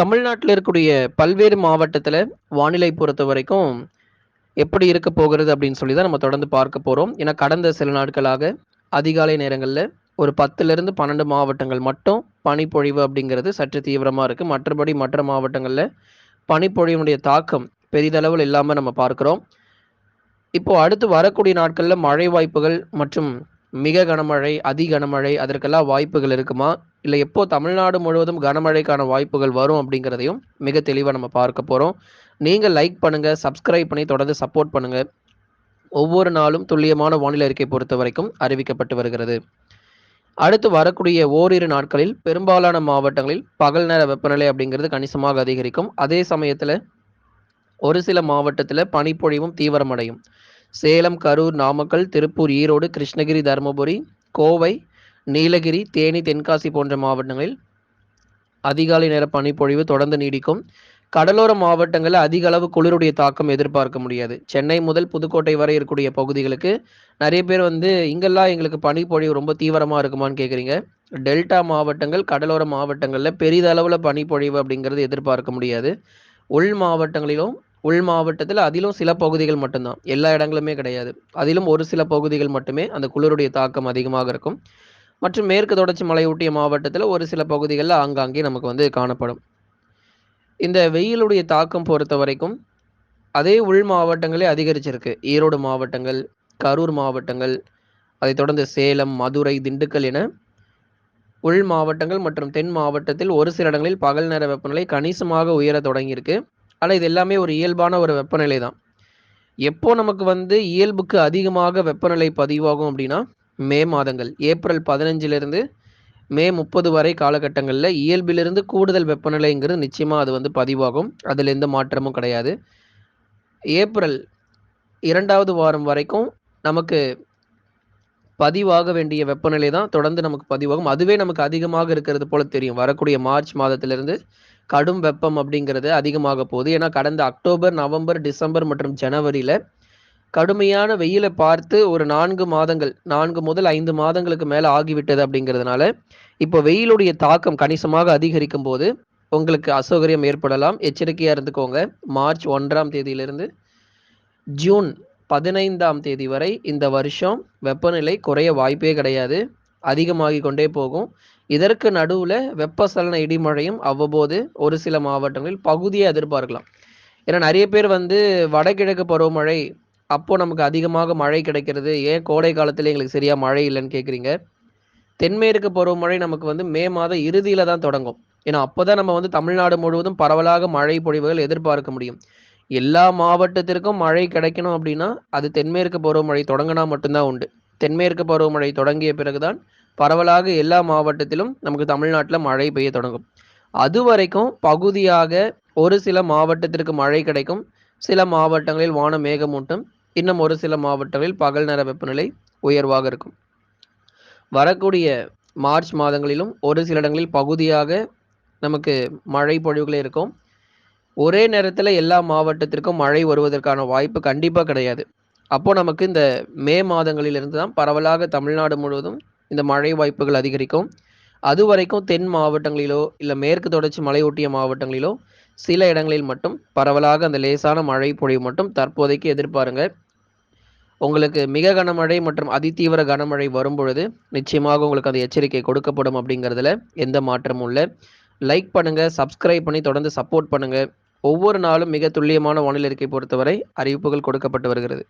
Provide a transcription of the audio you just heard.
தமிழ்நாட்டில் இருக்கக்கூடிய பல்வேறு மாவட்டத்தில் வானிலை பொறுத்த வரைக்கும் எப்படி இருக்க போகிறது அப்படின்னு சொல்லி தான் நம்ம தொடர்ந்து பார்க்க போகிறோம் ஏன்னா கடந்த சில நாட்களாக அதிகாலை நேரங்களில் ஒரு 10லிருந்து 12 மாவட்டங்கள் மட்டும் பனிப்பொழிவு அப்படிங்கிறது சற்று தீவிரமாக இருக்குது மற்றபடி மற்ற மாவட்டங்களில் பனிப்பொழிவினுடைய தாக்கம் பெரிதளவில் இல்லாமல் நம்ம பார்க்குறோம். இப்போது அடுத்து வரக்கூடிய நாட்களில் மழை வாய்ப்புகள் மற்றும் மிக கனமழை, அதி கனமழை அதற்கெல்லாம் வாய்ப்புகள் இருக்குமா? இல்லை எப்போ தமிழ்நாடு முழுவதும் கனமழைக்கான வாய்ப்புகள் வரும் அப்படிங்கிறதையும் மிக தெளிவாக நம்ம பார்க்க போகிறோம் நீங்கள் லைக் பண்ணுங்கள் சப்ஸ்கிரைப் பண்ணி தொடர்ந்து சப்போர்ட் பண்ணுங்கள் ஒவ்வொரு நாளும் துல்லியமான வானிலை அறிக்கை பொறுத்த வரைக்கும் அறிவிக்கப்பட்டு வருகிறது. அடுத்து வரக்கூடிய ஓரிரு நாட்களில் பெரும்பாலான மாவட்டங்களில் பகல் நேர வெப்பநிலை அப்படிங்கிறது கணிசமாக அதிகரிக்கும். அதே சமயத்தில் ஒரு சில மாவட்டத்தில் பனிப்பொழிவும் தீவிரமடையும். சேலம், கரூர், நாமக்கல், திருப்பூர், ஈரோடு, கிருஷ்ணகிரி, தருமபுரி, கோவை, நீலகிரி, தேனி, தென்காசி போன்ற மாவட்டங்களில் அதிகாலை நேர பனிப்பொழிவு தொடர்ந்து நீடிக்கும். கடலோர மாவட்டங்களில் அதிக அளவு குளிருடைய தாக்கம் எதிர்பார்க்க முடியாது. சென்னை முதல் புதுக்கோட்டை வரை இருக்கக்கூடிய பகுதிகளுக்கு நிறைய பேர் வந்து இங்கெல்லாம் எங்களுக்கு பனிப்பொழிவு ரொம்ப தீவிரமாக இருக்குமான்னு கேட்குறீங்க. டெல்டா மாவட்டங்கள், கடலோர மாவட்டங்களில் பெரிதளவில் பனிப்பொழிவு அப்படிங்கிறது எதிர்பார்க்க முடியாது. உள் மாவட்டங்களிலும் உள் மாவட்டத்தில் அதிலும் சில பகுதிகள் மட்டும்தான் எல்லா இடங்களுமே கிடையாது. அதிலும் ஒரு சில பகுதிகள் மட்டுமே அந்த குளிருடைய தாக்கம் அதிகமாக இருக்கும். மற்றும் மேற்கு தொடர்ச்சி மலையொட்டிய மாவட்டத்தில் ஒரு சில பகுதிகளில் ஆங்காங்கே நமக்கு வந்து காணப்படும். இந்த வெயிலுடைய தாக்கம் பொறுத்த வரைக்கும் அதே உள் மாவட்டங்களே அதிகரிச்சிருக்கு. ஈரோடு மாவட்டங்கள், கரூர் மாவட்டங்கள், அதைத் தொடர்ந்து சேலம், மதுரை, திண்டுக்கல் என உள் மாவட்டங்கள் மற்றும் தென் மாவட்டத்தில் ஒரு சில இடங்களில் பகல் நேர வெப்பநிலை கணிசமாக உயரத் தொடங்கியிருக்கு. ஆனால் இது எல்லாமே ஒரு இயல்பான ஒரு வெப்பநிலை தான். எப்போ நமக்கு வந்து இயல்புக்கு அதிகமாக வெப்பநிலை பதிவாகும் அப்படின்னா, மே மாதங்கள். ஏப்ரல் 15லிருந்து மே 30 வரை காலகட்டங்களில் இயல்பிலிருந்து கூடுதல் வெப்பநிலைங்கிறது நிச்சயமாக அது வந்து பதிவாகும். அதில் எந்த மாற்றமும் கிடையாது. ஏப்ரல் இரண்டாவது வாரம் வரைக்கும் நமக்கு பதிவாக வேண்டிய வெப்பநிலை தான் தொடர்ந்து நமக்கு பதிவாகும். அதுவே நமக்கு அதிகமாக இருக்கிறது போல தெரியும். வரக்கூடிய மார்ச் மாதத்திலிருந்து கடும் வெப்பம் அப்படிங்கிறது அதிகமாக போகுது. ஏன்னா கடந்த அக்டோபர், நவம்பர், டிசம்பர் மற்றும் ஜனவரியில் கடுமையான வெயிலை பார்த்து ஒரு நான்கு மாதங்கள் நான்கு முதல் ஐந்து மாதங்களுக்கு மேல ஆகிவிட்டது அப்படிங்கிறதுனால, இப்போ வெயிலுடைய தாக்கம் கணிசமாக அதிகரிக்கும் போது உங்களுக்கு அசௌகரியம் ஏற்படலாம். எச்சரிக்கையா இருந்துக்கோங்க. மார்ச் ஒன்றாம் தேதியிலிருந்து ஜூன் 15ஆம் தேதி வரை இந்த வருஷம் வெப்பநிலை குறைய வாய்ப்பே கிடையாது. அதிகமாகி கொண்டே போகும். இதற்கு நடுவில் வெப்பசலன இடிமழையும் அவ்வப்போது ஒரு சில மாவட்டங்களில் பகுதியை எதிர்பார்க்கலாம். ஏன்னா நிறைய பேர் வந்து வடகிழக்கு பருவமழை அப்போ நமக்கு அதிகமாக மழை கிடைக்கிறது. ஏன் கோடை காலத்தில் எங்களுக்கு சரியா மழை இல்லைன்னு கேட்குறீங்க. தென்மேற்கு பருவமழை நமக்கு வந்து மே மாத இறுதியில தான் தொடங்கும். ஏன்னா அப்பதான் நம்ம வந்து தமிழ்நாடு முழுவதும் பரவலாக மழை பொழிவுகள் எதிர்பார்க்க முடியும். எல்லா மாவட்டத்திற்கும் மழை கிடைக்கணும் அப்படின்னா, அது தென்மேற்கு பருவமழை தொடங்கினா மட்டும்தான் உண்டு. தென்மேற்கு பருவமழை தொடங்கிய பிறகுதான் பரவலாக எல்லா மாவட்டத்திலும் நமக்கு தமிழ்நாட்டில் மழை பெய்ய தொடங்கும். அதுவரைக்கும் பகுதியாக ஒரு சில மாவட்டத்திற்கு மழை கிடைக்கும். சில மாவட்டங்களில் வான மேகமூட்டம். இன்னும் ஒரு சில மாவட்டங்களில் பகல் நேர வெப்பநிலை உயர்வாக இருக்கும். வரக்கூடிய மார்ச் மாதங்களிலும் ஒரு சில இடங்களில் பகுதியாக நமக்கு மழை பொழிவுகளே இருக்கும். ஒரே நேரத்தில் எல்லா மாவட்டத்திற்கும் மழை வருவதற்கான வாய்ப்பு கண்டிப்பாக கிடையாது. அப்போ நமக்கு இந்த மே மாதங்களிலிருந்து தான் பரவலாக தமிழ்நாடு முழுவதும் இந்த மழை வாய்ப்புகள் அதிகரிக்கும். அது வரைக்கும் தென் மாவட்டங்களிலோ, இல்ல மேற்கு தொடர்ச்சி மலையொட்டிய மாவட்டங்களிலோ சில இடங்களில் மட்டும் பரவலாக அந்த லேசான மழை பொழிவு மட்டும் தற்போதைக்கு எதிர்பாருங்க. உங்களுக்கு மிக கனமழை மற்றும் அதிதீவிர கனமழை வரும்பொழுது, நிச்சயமாக உங்களுக்கு அந்த எச்சரிக்கை கொடுக்கப்படும் அப்படிங்கிறதுல எந்த மாற்றமும் இல்லை லைக் பண்ணுங்க, சப்ஸ்கிரைப் பண்ணி தொடர்ந்து சப்போர்ட் பண்ணுங்க. ஒவ்வொரு நாளும் மிக துல்லியமான வானிலை அறிக்கை பொறுத்தவரை அறிவிப்புகள் கொடுக்கப்பட்டு வருகிறது.